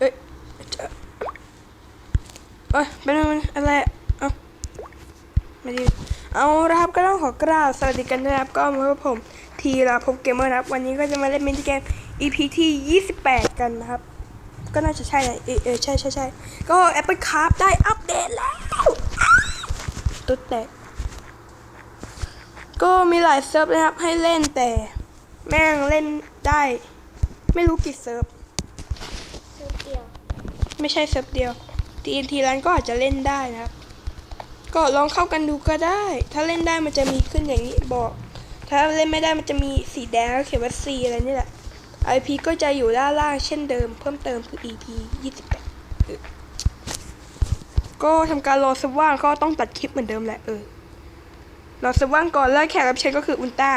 เอ้ยจะเอ้ยเป็นมันอะไรอะเอาไม่ดีเอาละครับก็ต้องขอกราบสวัสดีกันนะครับก็มาพบผมทีลาพบเกมเมอร์นะครับ วันนี้ก็จะมาเล่นมินิเกม EP ที่ 28 กันนะครับ ก็น่าจะใช่แหละเออใช่ใช่ใช่ก็ Apple c r a f t ได้อัปเดตแล้วตุ๊ดแตกก็มีหลายเซิร์ฟนะครับให้เล่นแต่ แม่งเล่นได้ ไม่รู้กี่เซิร์ฟ ไม่ใช่เซิร์ฟเดียว TNT ร้านก็อาจจะเล่นได้นะครับ ก็ลองเข้ากันดูก็ได้ ถ้าเล่นได้มันจะมีขึ้นอย่างนี้บอก ถ้าเล่นไม่ได้มันจะมีสีแดงแล้วเขียนว่า C อะไรนี่แหละ IP ก็จะอยู่ด้านล่างเช่นเดิม เพิ่มเติมคือ EP 28เออก็ทำการรอสว่างก็ต้องตัดคลิปเหมือนเดิมแหละเออรอสว่างก่อนแล้วแขกรับเชิญก็คืออุลตร้า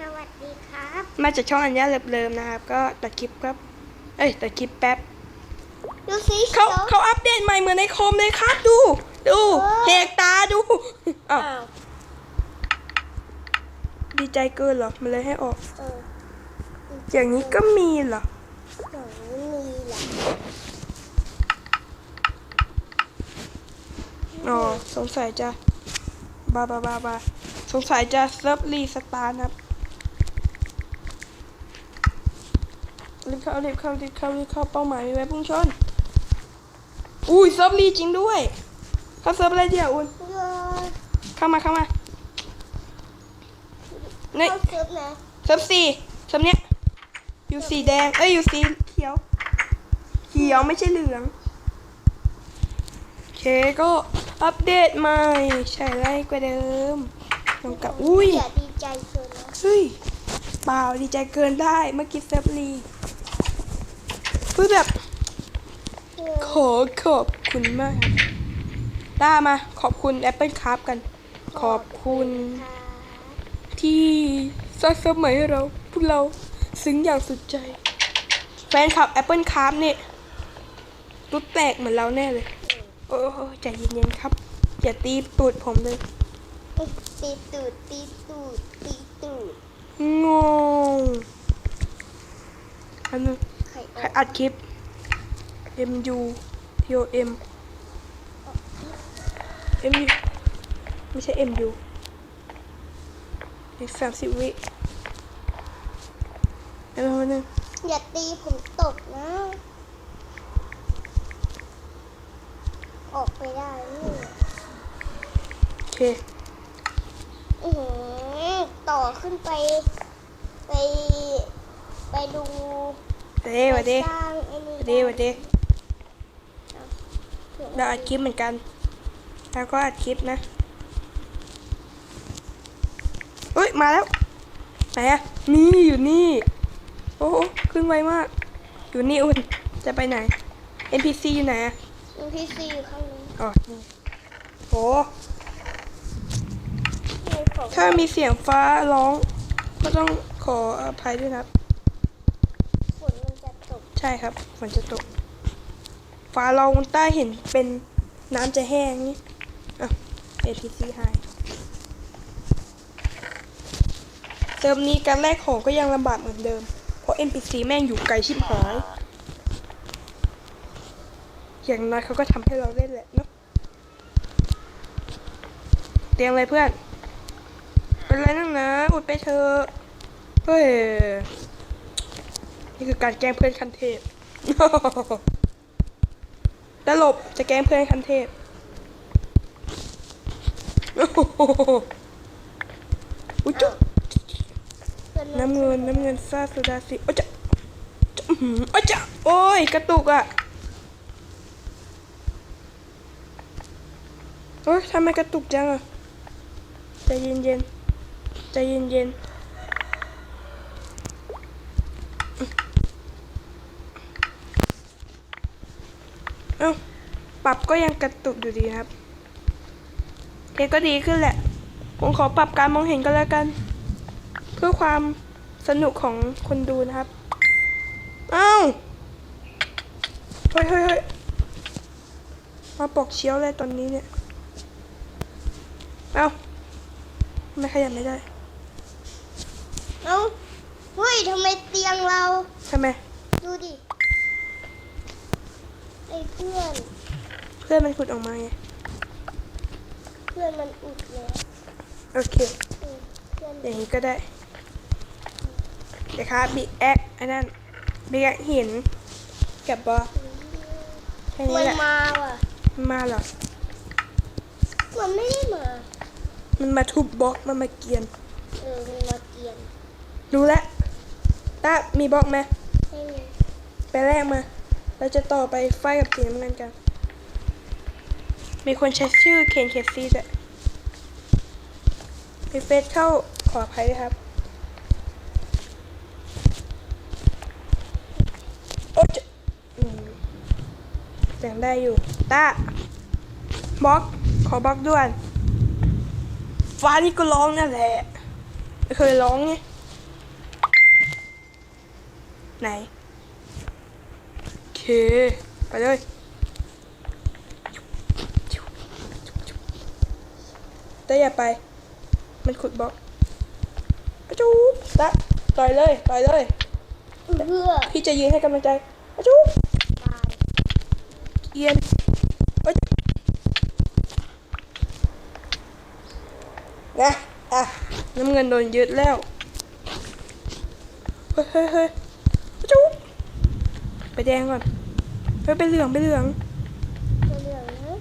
สวัสดีครับ มาจากช่องอัญญาเลิมๆนะครับ ก็ตัดคลิปครับ เอ้ยตัดคลิปแป๊บ ดูสิเขาขียวเขาอัปเดตใหม่เหมือนในคอมเลยครับ ดู ดูเออแหกตาดูอ้าวอ้าวดีใจเกินเหรอ มันเลยให้ออกเอออย่างนี้ก็มีเหรอหนังมีแหละอ๋อสงสัยจะบาบาบาบาสงสัยจะเซิร์ฟรีสตาร์นะครับรีบเข้ารีบเข้ารีบเข้ารีบเข้าเป้าหมายมีไว้พุ่งชน อุ้ยเซิร์ฟรีจริงด้วยเข้าเซิร์ฟอะไรเดียวอุ่นเออเข้ามาเข้ามาเนี่ยเข้าชุดนะเซิร์ฟสี่เซิร์ฟเนี้ยอยู่สีแดงเอ้ยอยู่สีเขียว เขียวไม่ใช่เหลืองโอเคก็อัปเดตใหม่ใช่ไรกว่าเดิมลงกับอุ้ยอย่าดีใจเกินนะเฮ้ยเปล่าดีใจเกินได้เมื่อกี้เซิร์ฟรีเพื่อแบบ เออขอขอบคุณมากครับต้ามาขอบคุณ Apple c r a f t กัน ขอบคุณครับที่สร้างเซิร์ฟใหม่ให้เราพวกเราซึ้งอย่างสุดใจ แฟนคลับ Apple c r a f t นี่รุดแตกเหมือนเราแน่เลย โอ้โหใจเย็นๆครับ อย่าตีตูดผมเลยตีตูดตีตูดตีตูดงงอันนึงไข่อใครอกอัดคลิป MU TOM MU ไม่ใช่ MU อีกสามสิบวิเดี๋ยวมาหนึ่งอย่าตีผมตกนะ ออกไปได้นี่โอเคอื้อหือต่อขึ้นไป ไป ไปดู เด้หวัดดีไปสร้างไอ้หนี่วัดดีหวัดดีถึง เราอัดคลิปเหมือนกันแล้วก็อัดคลิปนะเฮ้ย มาแล้ว ไหนอะนี่อยู่นี่ โอ้โหขึ้นไวมาก อยู่นี่อุ่น จะไปไหน NPC อยู่ไหนอะมีพี่ซีอยู่ข้างนี้อ๋อนี่โอ้มีผมถ้ามีเสียงฟ้าร้อง ก็ต้องขออภัยด้วยนะครับ ฝนมันจะตก ใช่ครับ ฝนจะตก ฟ้ารองใต้เห็นเป็นน้ำจะแห้งนี่อะ APC หายเติมนี้การแลกของก็ยังลำบากเหมือนเดิม เพราะ NPC แม่งอยู่ไกลชิบหาย อย่างน้อยเขาก็ทำให้เราเล่นแหละเนาะเตียงอะไรเพื่อน เป็นไรนั่งนะ อุดไปเถอะเฮ้ย นี่คือการแกล้งเพื่อนคันเทพ ตลบจะแกล้งเพื่อนคันเทพโอ้โหอุ๊ยจุ๊บเพื่อนน้ำเงินน้ำเงินซาสุดาสิโอ้ยจะจะอื้อหือโอ้ยจะโอ้ยกระตุกอะโอ้ยทำไมกระตุกจังอะใจเย็นเย็นๆใจเย็นเย็น เอ้าปรับก็ยังกระตุกอยู่ดีนะครับโอเคก็ดีขึ้นแหละ ผมขอปรับการมองเห็นก็แล้วกัน เพื่อความสนุกของคนดูนะครับ เอ้าเฮ้ยเฮ้ยเฮ้ยมาปอกเชียวเลยตอนนี้เนี่ย เอ้าทำไม่ขยับไม่ได้ เอ้าเฮ้ยทำไมเตียงเราทำไม ดูดิ ไอ้เพื่อน เพื่อนมันขุดออกมาไง เพื่อนมันอุดแล้วโอเคเออเพื่อนอย่างนี้ก็ได้ เดี๋ยวครับบิ๊กแอคอันนั้นบิ๊กแอคหินกับบอแค่นี้มันแหละมาว่ะ มันมาเหรอ มันไม่ได้มา มันมาทุบบล็อกมันมาเกรียน เออ มันมาเกลียนรู้แล้วตามีบล็อกไหมให้มีไปแรกมา เราจะต่อไปไฟกับสีน้ำเงินกัน มีคนใช้ชื่อเคนเคสซี่ด้วยมีเฟซเข้าขออภัยด้วยครับ โอ๊ยจะเสียงได้อยู่ตาบล็อก ขอบล็อกด่วน ฟ้านี่ก็ร้องนั่นแหละไม่เคยร้องไงไหน เค ไปเลย แต่อย่าไป มันขุดบล็อกอะจูบตะต่อยเลยต่อยเลยเพื่อพี่จะยืนให้กำลังใจอะจูบตายเอียนเอ้ยนะอะน้ำเงินโดนยึดแล้ว เฮ้ยเฮ้ยเฮ้ยอะจูบไป แดงก่อนเฮ้ยไปเหลืองไปเหลืองตัวเหลืองนะ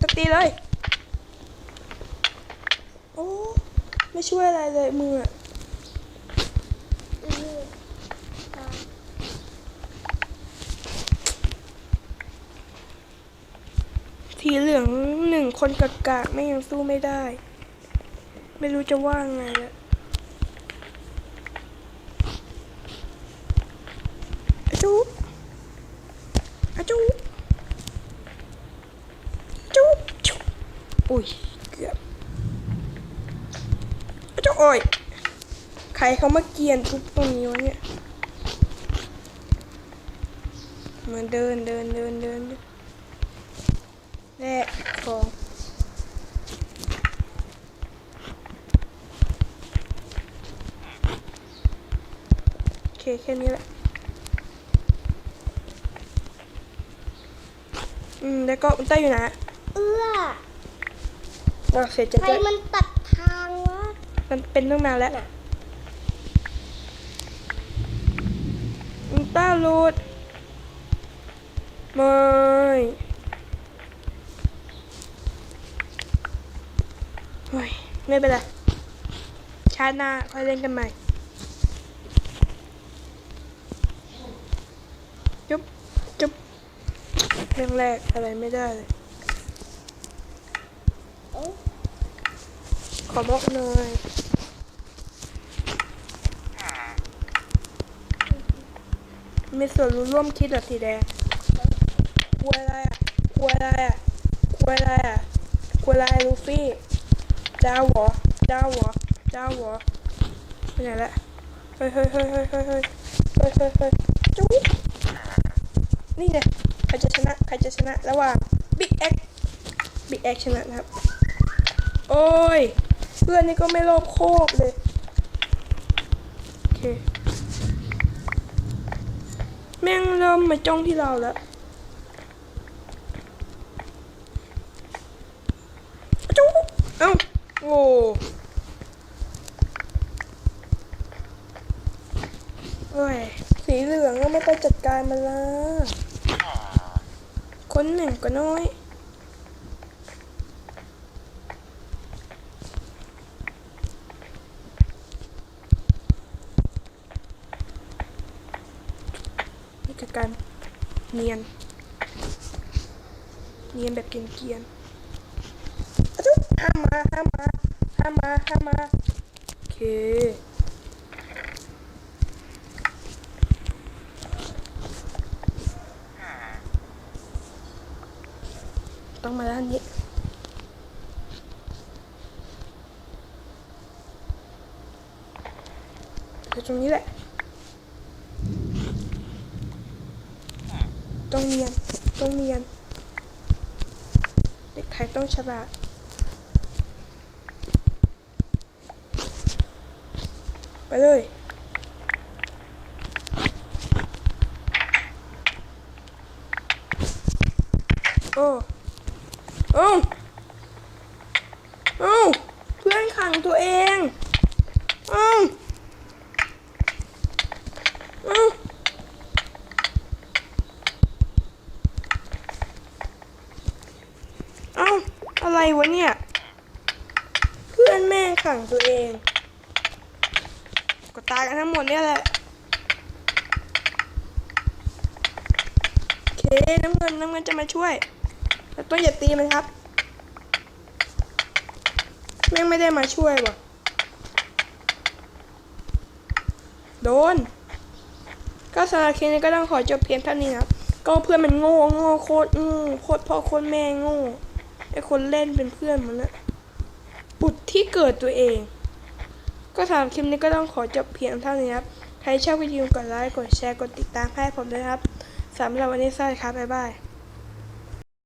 ตะตีเลย โอ้ ไม่ช่วยอะไรเลยมืออะสีเหลืองหนึ่งคนกากากไม่ยังสู้ไม่ได้ ไม่รู้จะว่างไงแล้วอะ จุ๊บอะจุ๊บจุ๊บจุ๊บอุ้ยเกือบอะจุ๊บโอ้ยใครเขามาเกียนทุบตรงนี้วะเนี่ยเหมือนเดินเดินเดินเดินเดินแร่ของโอเคแค่นี้แหละ อืมแล้วก็อุลตร้าอยู่ไหนเอื้อเราเสร็จจะใครจะมันตัดทางวะมันเป็นตั้งนานแล้วน่ะอุลตร้าหลุดไม่เฮ้ยไม่เป็นไรชาติหน้าค่อยเล่นกันใหม่จุ๊บจุ๊บ เรื่องแรกอะไรไม่ได้เลยอขอบอกหน่อยมีส่วนรู้ร่วมคิดเหรอสีแดงกลัวอะไรอะกลัวอะไรอะกลัวอะไรอะกลัวอะไรลูฟี่จ้าเหรอจ้าเหรอจ้าเหรอไปไหนละเฮ้ยเฮ้ยเฮ้ยเฮ้ยเฮ้ยเฮ้ยเฮ้ยเฮ้ยเฮ้ยจุ๊บนี่ไง ใครจะชนะ ใครจะชนะ ระหว่างบิ๊กแอคบิ๊กแอคชนะนะครับ โอ้ย เพื่อนนี่ก็ไม่รอบโคบเลย โอเค แม่งเริ่มมาจ้องที่เราแล้วจุ๊บเอ้าโอ้โอ้ยสีเหลืองก็ไม่ไปจัดการมันละ คนหนึ่งก็น้อยนี่คือการเนียน เนียนแบบเกียนๆอะจุ๊บห้ามมาห้ามมาห้ามมาห้ามมาโอเค ต้องมาด้านนี้ ตรงนี้แหละ ต้องเรียน ต้องเรียน เด็กไทยต้องฉลาดไปเลยโอ้ โอ้โอ้เพื่อนขังตัวเองโอ้โอ้เอ้าอะไรวะเนี่ย เพื่อนแม่ขังตัวเองก็ตายกันทั้งหมดเนี่ยแหละโอเคน้ำเงินน้ำเงินจะมาช่วย แล้วต้นอย่าตีมันครับ แม่งไม่ได้มาช่วยว่ะ โดน ก็สำหรับคลิปนี้ก็ต้องขอจบเพียงเท่านี้นะครับ ก็เพื่อนมันโง่โง่โคตรโง่โคตรพ่อโคตรแม่โง่ไอคนเล่นเป็นเพื่อนมันนะปุดที่เกิดตัวเอง ก็สำหรับคลิปนี้ก็ต้องขอจบเพียงเท่านี้ครับ ใครชอบวิดีโอกดไลค์กดแชร์กดติดตามให้ผมด้วยครับสำหรับวันนี้สวัสดีครับบ๊ายบาย